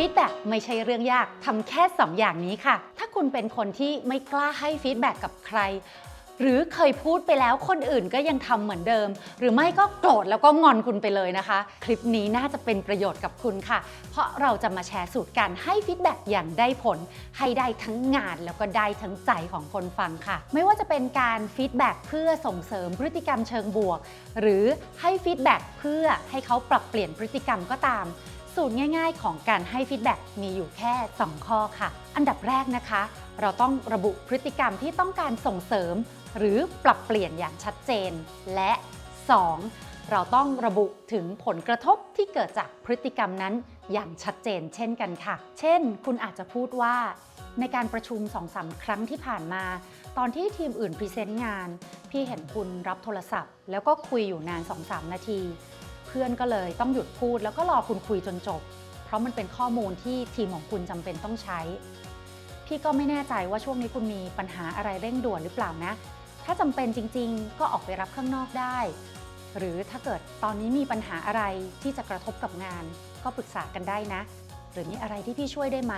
ฟีดแบ็กไม่ใช่เรื่องยากทำแค่ 2 อย่างนี้ค่ะ ถ้าคุณเป็นคนที่ไม่กล้าให้ฟีดแบ็กกับใคร หรือเคยพูดไปแล้วคนอื่นก็ยังทำเหมือนเดิม หรือไม่ก็โกรธแล้วก็งอนคุณไปเลยนะคะ คลิปนี้น่าจะเป็นประโยชน์กับคุณค่ะ เพราะเราจะมาแชร์สูตรการให้ฟีดแบ็กอย่างได้ผล ให้ได้ทั้งงานแล้วก็ได้ทั้งใจของคนฟังค่ะ ไม่ว่าจะเป็นการฟีดแบ็กเพื่อส่งเสริมพฤติกรรมเชิงบวก หรือให้ฟีดแบ็กเพื่อให้เขาปรับเปลี่ยนพฤติกรรมก็ตาม สูตรง่าย ๆ ของการให้ฟีดแบ็กมีอยู่แค่ 2 ข้อค่ะ อันดับแรกนะคะ เราต้องระบุพฤติกรรมที่ต้องการส่งเสริม หรือปรับเปลี่ยนอย่างชัดเจน และ 2. เราต้องระบุถึงผลกระทบที่เกิดจากพฤติกรรมนั้นอย่างชัดเจน เช่นกันค่ะ เช่น คุณอาจจะพูดว่าในการประชุม2-3ครั้งที่ผ่านมา ตอนที่ทีมอื่นพรีเซนต์งาน พี่เห็นคุณรับโทรศัพท์ แล้วก็คุยอยู่นาน 2-3 นาที พื่อนก็เลยต้องหยุดพูดแล้วก็รอคุณคุยจนจบ เพราะมันเป็นข้อมูลที่ทีมของคุณจำเป็นต้องใช้ พี่ก็ไม่แน่ใจว่าช่วงนี้คุณมีปัญหาอะไรเร่งด่วนหรือเปล่านะ ถ้าจำเป็นจริง ๆ ก็ออกไปรับข้างนอกได้ หรือถ้าเกิดตอนนี้มีปัญหาอะไรที่จะกระทบกับงาน ก็ปรึกษากันได้นะ หรือมีอะไรที่พี่ช่วยได้ไหม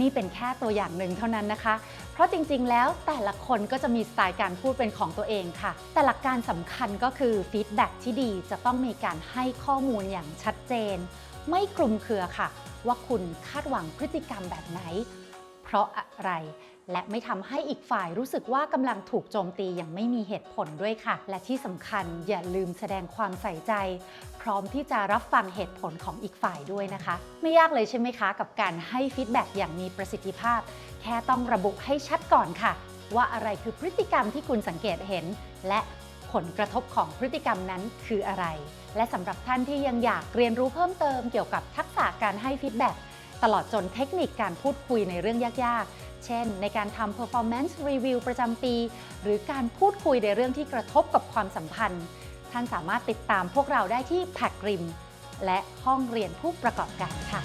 นี่เป็นแค่ตัวอย่างหนึ่งเท่านั้นนะคะ เพราะจริงๆ แล้วแต่ละคนก็จะมีสไตล์การพูดเป็นของตัวเองค่ะ แต่หลักการสำคัญก็คือฟีดแบ็กที่ดีจะต้องมีการให้ข้อมูลอย่างชัดเจน ไม่คลุมเครือค่ะ ว่าคุณคาดหวังพฤติกรรมแบบไหน เพราะอะไร และไม่ทำให้อีกฝ่ายรู้สึกว่ากำลังถูกโจมตีอย่างไม่มีเหตุผลด้วยค่ะ และที่สำคัญอย่าลืมแสดงความใส่ใจ พร้อมที่จะรับฟังเหตุผลของอีกฝ่ายด้วยนะคะ ไม่ยากเลยใช่ไหมคะ กับการให้ฟีดแบ็กอย่างมีประสิทธิภาพ แค่ต้องระบุให้ชัดก่อนค่ะ ว่าอะไรคือพฤติกรรมที่คุณสังเกตเห็น และผลกระทบของพฤติกรรมนั้นคืออะไร และสำหรับท่านที่ยังอยากเรียนรู้เพิ่มเติมเกี่ยวกับทักษะการให้ฟีดแบ็กตลอดจนเทคนิคการพูดคุยในเรื่องยากๆ เช่น ในการทำ performance review ประจำปี หรือการพูดคุยในเรื่องที่กระทบกับความสัมพันธ์ ท่านสามารถติดตามพวกเราได้ที่แพ็กริม และห้องเรียนผู้ประกอบการค่ะ